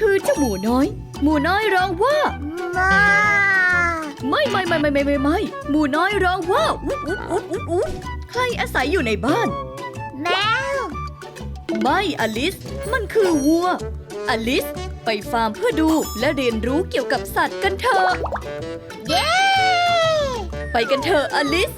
คือเจ้าหมูน้อย หมูน้อยร้องว่า มาไม่ไม่ไม่ไม่ไม่ไม่ไม่หมูน้อยร้องว่าอุ๊ดอุ๊ดอุ๊ดอุ๊ดอุ๊ดใครอาศัยอยู่ในบ้าน แมวไม่อลิส มันคือวัว อลิส ไปฟาร์มเพื่อดูและเรียนรู้เกี่ยวกับสัตว์กันเถอะ เย้ ไปกันเถอะอลิส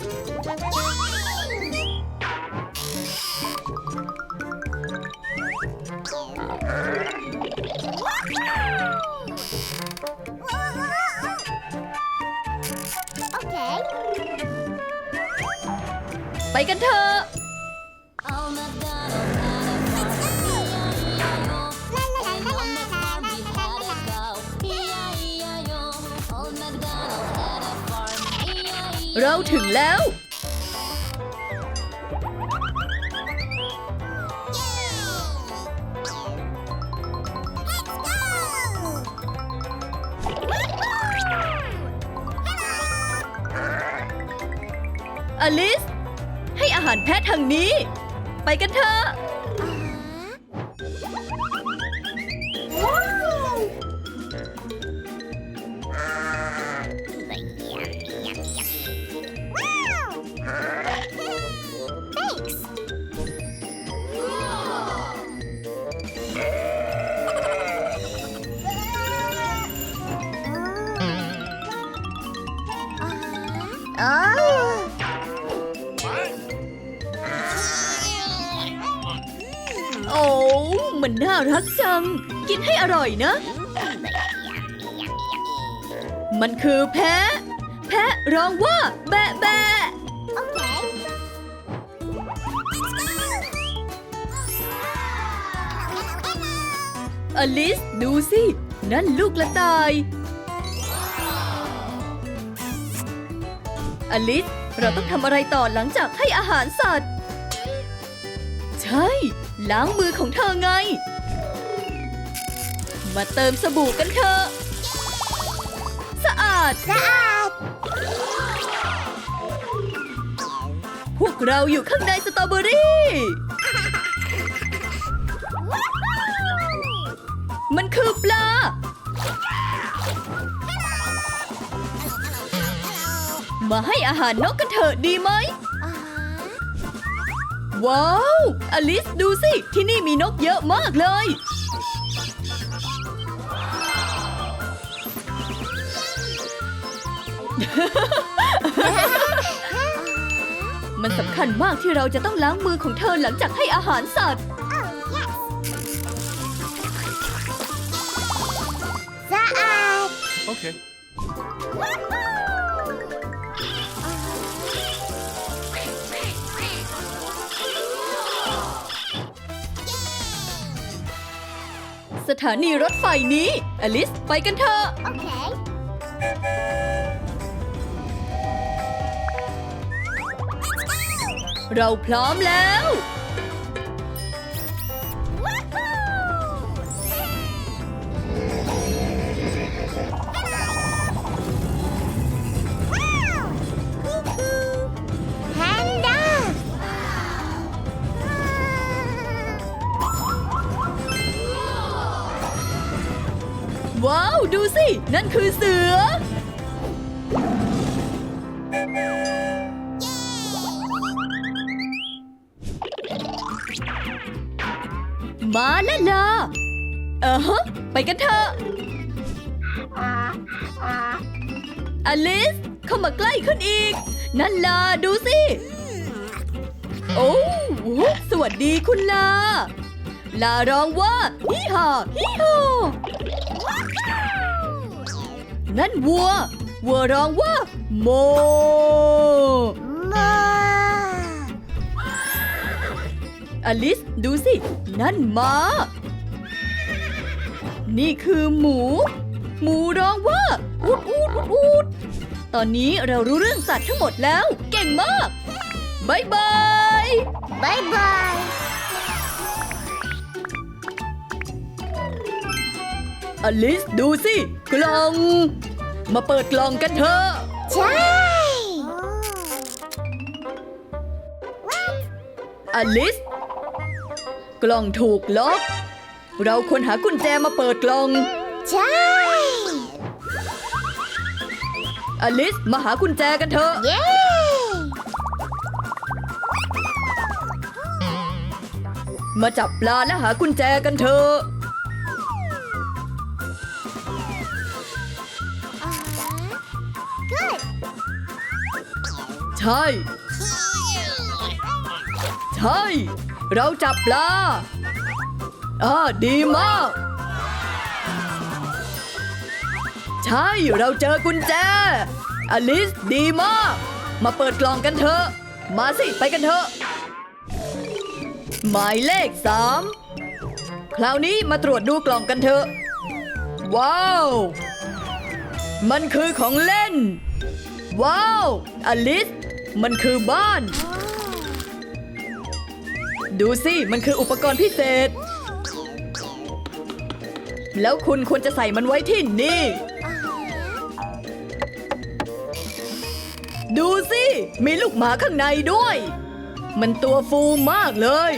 กันเถอะเราถึงแล้ว อลิส อาหารแพทย์ทางนี้ ไปกันเถอะ จัง กินให้อร่อยนะ มันคือแพะ แพะร้องว่า แบะแบะอเคอลิสดูสิ นั่นลูกกระต่าย อลิส เราต้องทำอะไรต่อหลังจากให้อาหารสัตว์ ใช่ ล้างมือของเธอไง มาเติมสบู่กันเถอะ สะอาด สะอาด พวกเราอยู่ข้างในสตรอเบอรี่ มันคือปลา มาให้อาหารนกกันเถอะดีไหมอ่าว้าว อลิสดูสิ ที่นี่มีนกเยอะมากเลย มันสำคัญมากที่เราจะต้องล้างมือของเธอหลังจากให้อาหารสัตว์ สะอาด Okay. สถานีรถไฟนี้ อลิส ไปกันเถอะ เคเราพร้อมแล้ว แพนด้า ว้าว ดูสิ นั่นคือเสือ มาแล้วล่ะ เออฮะไปกันเถอะอลิส เข้ามาใกล้ขึ้นอีก นั่นล่ะ ดูสิ โอ้สวัสดีคุณลา ลาร้องว่าฮิฮาฮิฮานั่นวัว วัวร้องว่า โม อลิส ดูสิ นั่นม้า นี่คือหมู หมูร้องว่าอูดอูดอูดอูดตอนนี้เรารู้เรื่องสัตว์ทั้งหมดแล้ว เก่งมากบายบายบายบายอลิส ดูสิ กล่อง มาเปิดกล่องกันเถอะใช่อลิส กล่องถูกล็อก เราควรหากุญแจมาเปิดกล่อง ใช่ อลิสมาหากุญแจกันเถอะ เย้ มาจับปลาและหากุญแจกันเถอะอ่า good ใช่ ใช่ เราจับปลาอ่าดีมาก ใช่เราเจอกุญแจ อลิสดีมาก มาเปิดกล่องกันเถอะ มาสิ ไปกันเถอะ หมายเลขสามคราวนี้มาตรวจดูกล่องกันเถอะ ว้าว มันคือของเล่น ว้าว อลิส มันคือบ้าน ดูสิ มันคืออุปกรณ์พิเศษ แล้วคุณควรจะใส่มันไว้ที่นี่ ดูสิ มีลูกหมาข้างในด้วย มันตัวฟูมากเลย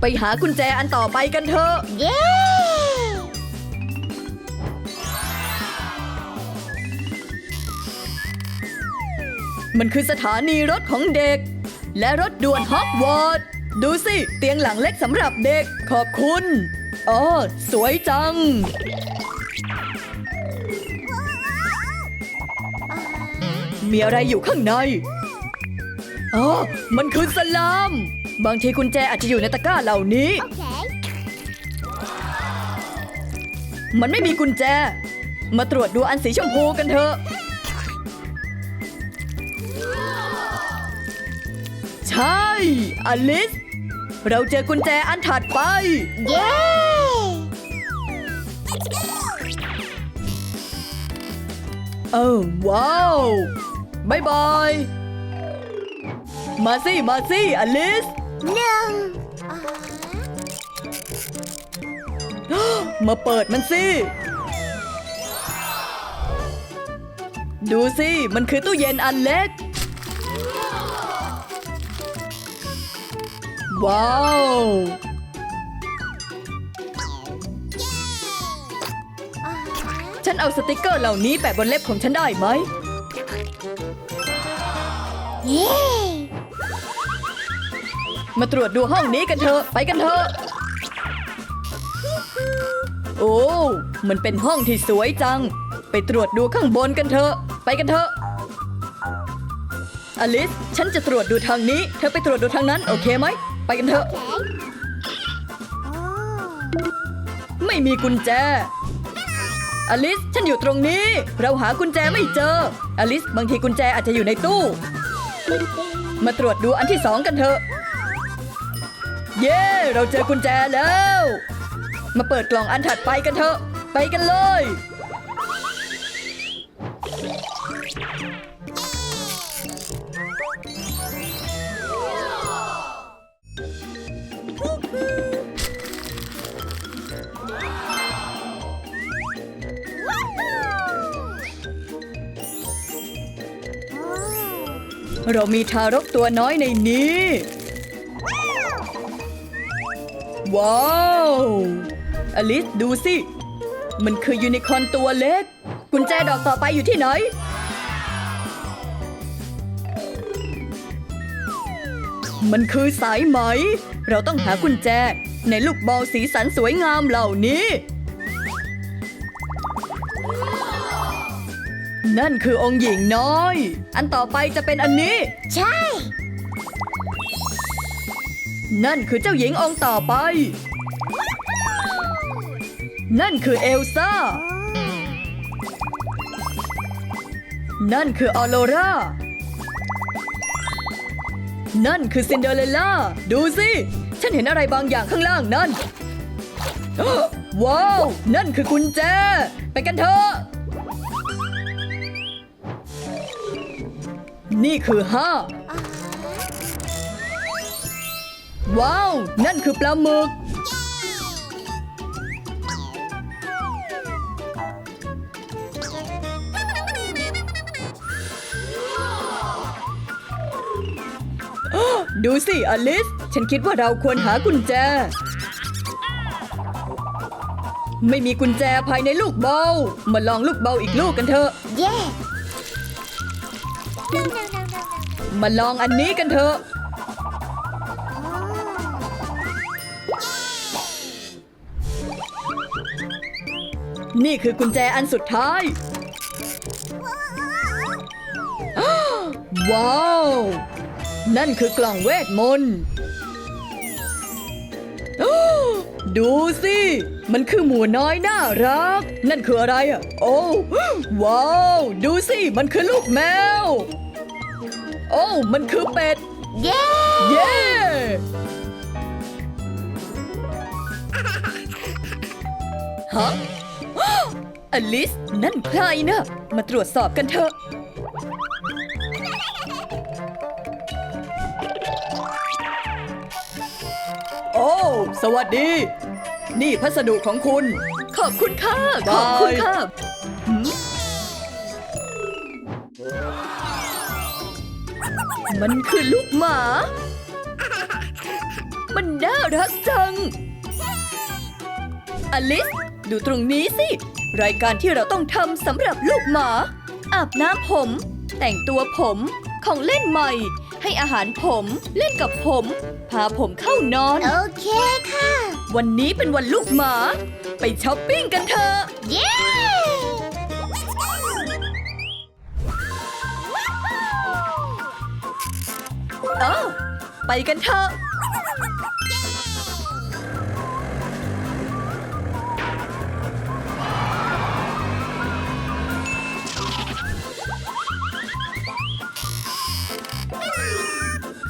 ไปหากุญแจอันต่อไปกันเถอะ เย้ มันคือสถานีรถของเด็ก และรถด่วนฮอกวอตส์ดูสิ เตียงหลังเล็กสำหรับเด็ก ขอบคุณอ๋อสวยจัง มีอะไรอยู่ข้างในอ๋อมันคือสลาม บางทีกุญแจอาจจะอยู่ในตะกร้าเหล่านี้โอเคมันไม่มีกุญแจ มาตรวจดูอันสีชมพูกันเถอะ ใช่อลิส เราเจอกุญแจอันถัดไป เย้ เออว้าวบายบาย มาสิมาสิอลิส หนึ่งอ่ามาเปิดมันสิ ดูสิ มันคือตู้เย็นอันเล็ก ว้าวอ่าฉันเอาสติกเกอร์เหล่านี้แปะบนเล็บของฉันได้ไหม เย้ มาตรวจดูห้องนี้กันเถอะ ไปกันเถอะ โอ้ มันเป็นห้องที่สวยจัง ไปตรวจดูข้างบนกันเถอะ ไปกันเถอะ อลิส ฉันจะตรวจดูทางนี้ เธอไปตรวจดูทางนั้น โอเคไหม ไปกันเถอะ ไม่มีกุญแจ อลิส ฉันอยู่ตรงนี้ เราหากุญแจไม่เจอ อลิส บางทีกุญแจอาจจะอยู่ในตู้ มาตรวจดูอันที่สองกันเถอะ เย้ เราเจอกุญแจแล้ว มาเปิดกล่องอันถัดไปกันเถอะ ไปกันเลย เรามีทารกตัวน้อยในนี้ ว้าว อลิสดูสิ มันคือยูนิคอร์นตัวเล็ก กุญแจดอกต่อไปอยู่ที่ไหน มันคือสายไหม เราต้องหากุญแจ ในลูกบอลสีสันสวยงามเหล่านี้ นั่นคือองค์หญิงน้อย อันต่อไปจะเป็นอันนี้ ใช่ นั่นคือเจ้าหญิงองค์ต่อไป นั่นคือเอลซ่า นั่นคือออโรรานั่นคือซินเดอเรลล่า ดูสิ ฉันเห็นอะไรบางอย่างข้างล่างนั่น ว้าว นั่นคือกุญแจ ไปกันเถอะ นี่คือห้าอ่าว้าว นั่นคือปลาหมึก ดูสิ อลิส ฉันคิดว่าเราควรหากุญแจ ไม่มีกุญแจภายในลูกเบา มาลองลูกเบาอีกลูกกันเถอะ เย่ มาลองอันนี้กันเถอะ นี่คือกุญแจอันสุดท้าย ว้าว นั่นคือกล่องเวทมนต์ดูสิ มันคือหมูน้อยน่ารัก นั่นคืออะไรอะ โอ้ ว้าว ดูสิ มันคือลูกแมว โอ้ มันคือเป็ด เย่เย้ ฮะ อลิส นั่นใครนะ มาตรวจสอบกันเถอะ โอ้ สวัสดี นี่พัสดุของคุณ ขอบคุณค่ะ ขอบคุณค่ะหืม มันคือลูกหมา มันน่ารักจัง อลิส ดูตรงนี้สิ รายการที่เราต้องทำสำหรับลูกหมา อาบน้ำผม แต่งตัวผม ของเล่นใหม่ ให้อาหารผม เล่นกับผม พาผมเข้านอน โอเคค่ะ วันนี้เป็นวันลูกหมา ไปช้อปปิ้งกันเถอะ เย่ เออไปกันเถอะ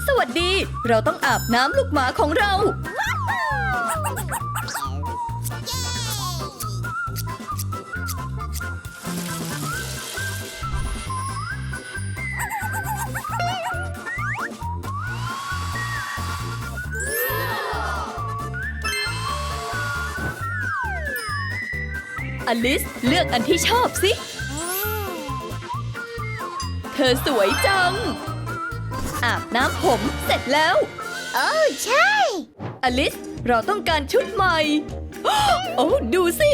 สวัสดี เราต้องอาบน้ำลูกหมาของเรา อลิส เลือกอันที่ชอบสิ เธอสวยจัง อาบน้ำผมเสร็จแล้ว โอ้ใช่ อลิส เราต้องการชุดใหม่ โอ้ ดูสิ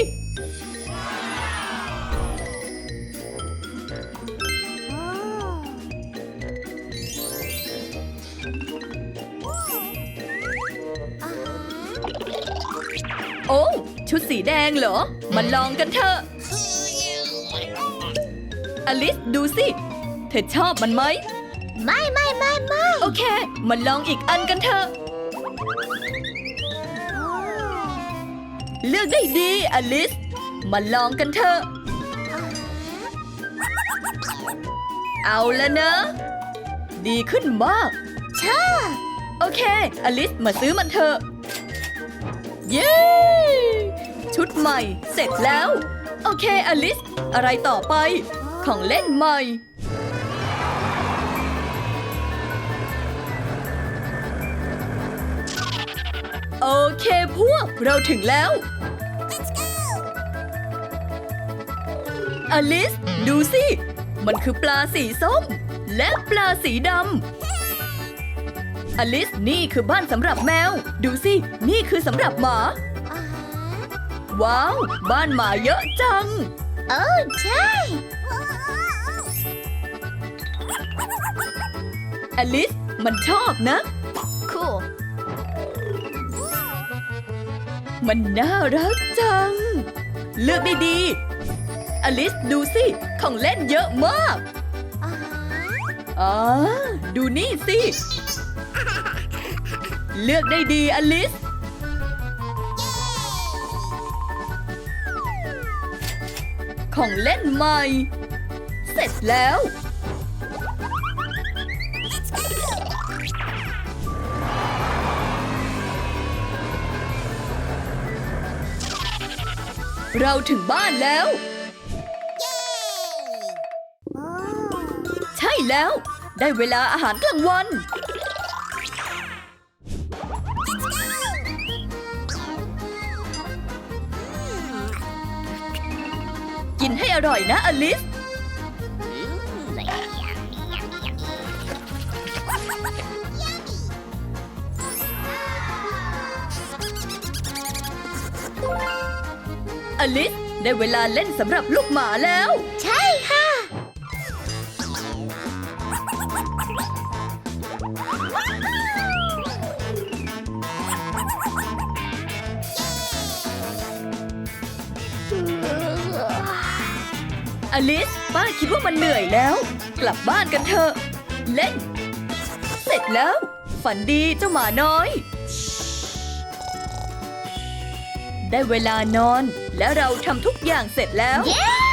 โอ้ ชุดสีแดงเหรอ มาลองกันเถอะ อลิสดูสิ เธอชอบมันไหม ไม่ไม่ไม่ไม่โอเค มาลองอีกอันกันเถอะ เลือกได้ดี อลิส มาลองกันเถอะ เอาแล้วนะดีขึ้นมากชอบโอเค อลิส มาซื้อมันเถอะ เย้ ชุดใหม่ เสร็จแล้ว โอเค อลิส อะไรต่อไป ของเล่นใหม่ โอเคพวก เราถึงแล้ว อลิส ดูสิ มันคือปลาสีส้ม และปลาสีดำ อลิส นี่คือบ้านสำหรับแมว ดูสิ นี่คือสำหรับหมาอ่าฮะว้าว บ้านหมาเยอะจัง โอ้ใช่ อลิส มันชอบนะ cool มันน่ารักจัง เลือกได้ดีอลิสดูสิ ของเล่นเยอะมากอ่าฮะอ๋อ ดูนี่สิ เลือกได้ดีอลิส ของเล่นใหม่ เสร็จแล้ว เราถึงบ้านแล้วโอ้ใช่แล้ว ได้เวลาอาหารกลางวันินให้อร่อยนะอลิส อลิส ได้เวลาเล่นสำหรับลูกหมาแล้ว ใช่ อลิส ป้าคิดว่ามันเหนื่อยแล้ว กลับบ้านกันเถอะ เล่น เสร็จแล้ว ฝันดีเจ้าหมาน้อย ได้เวลานอน และเราทำทุกอย่างเสร็จแล้ว yeah!